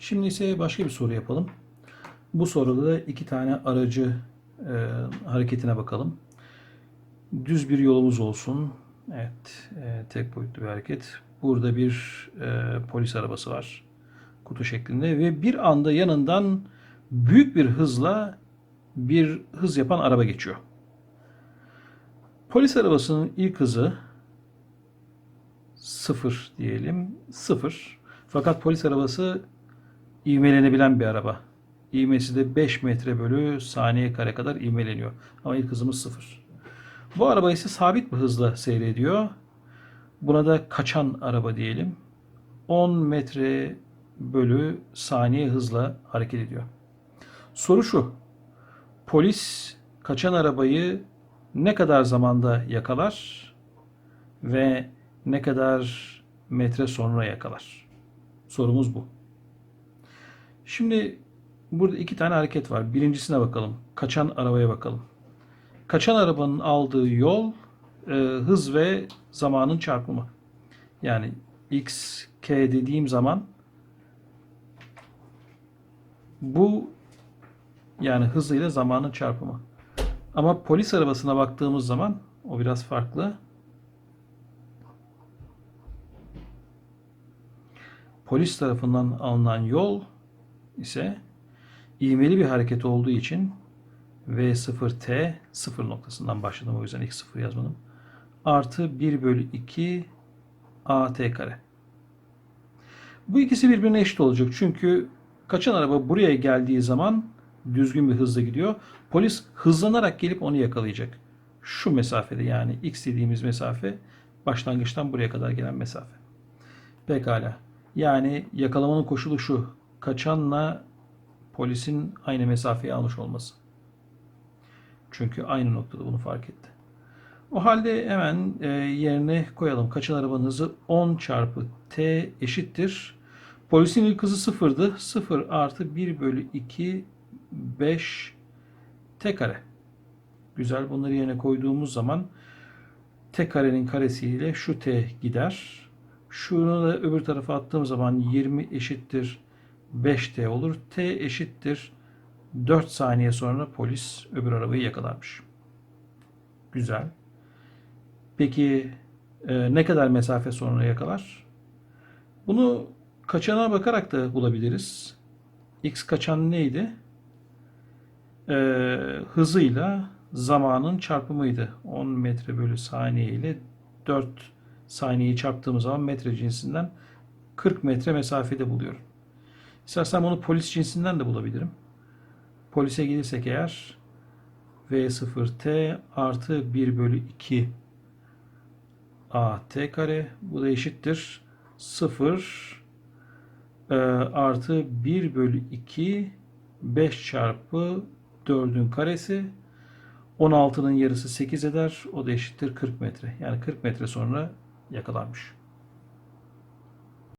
Şimdi ise başka bir soru yapalım. Bu soruda da iki tane aracı e, hareketine bakalım. Düz bir yolumuz olsun. Evet, e, tek boyutlu bir hareket. Burada bir e, polis arabası var. Kutu şeklinde ve bir anda yanından büyük bir hızla bir hız yapan araba geçiyor. Polis arabasının ilk hızı sıfır diyelim. Sıfır. Fakat polis arabası ivmelenebilen bir araba. İvmesi de 5 metre bölü saniye kare kadar ivmeleniyor. Ama ilk hızımız sıfır. Bu araba ise sabit bir hızla seyrediyor. Buna da kaçan araba diyelim. 10 metre bölü saniye hızla hareket ediyor. Soru şu. Polis kaçan arabayı ne kadar zamanda yakalar ve ne kadar metre sonra yakalar? Sorumuz bu. Şimdi burada iki tane hareket var. Birincisine bakalım. Kaçan arabaya bakalım. Kaçan arabanın aldığı yol e, hız ve zamanın çarpımı. Yani x, k dediğim zaman bu yani hızıyla zamanın çarpımı. Ama polis arabasına baktığımız zaman o biraz farklı. Polis tarafından alınan yol ise ivmeli bir hareket olduğu için V0T 0 noktasından başladım o yüzden ilk 0 yazmadım. Artı 1 bölü 2 AT kare. Bu ikisi birbirine eşit olacak. Çünkü kaçan araba buraya geldiği zaman düzgün bir hızla gidiyor. Polis hızlanarak gelip onu yakalayacak. Şu mesafede yani x dediğimiz mesafe başlangıçtan buraya kadar gelen mesafe. Pekala. Yani yakalamanın koşulu şu. Kaçanla polisin aynı mesafeyi almış olması. Çünkü aynı noktada bunu fark etti. O halde hemen e, yerine koyalım. Kaçan arabanın hızı 10 çarpı t eşittir. Polisin ilk hızı sıfırdı. 0 artı 1 bölü 2 5 t kare. Güzel. Bunları yerine koyduğumuz zaman t karenin karesiyle şu t gider. Şunu da öbür tarafa attığım zaman 20 eşittir 5t olur. t eşittir 4 saniye sonra polis öbür arabayı yakalarmış. Güzel. Peki e, ne kadar mesafe sonra yakalar? Bunu kaçana bakarak da bulabiliriz. X kaçan neydi? E, hızıyla zamanın çarpımıydı. 10 metre bölü saniye ile 4 saniyeyi çarptığımız zaman metre cinsinden 40 metre mesafede buluyorum. İstersen bunu polis cinsinden de bulabilirim. Polise gelirsek eğer V0T artı 1 bölü 2 AT kare bu da eşittir 0 e, artı 1 bölü 2 5 çarpı 4'ün karesi 16'nın yarısı 8 eder. O da eşittir 40 metre. Yani 40 metre sonra yakalanmış.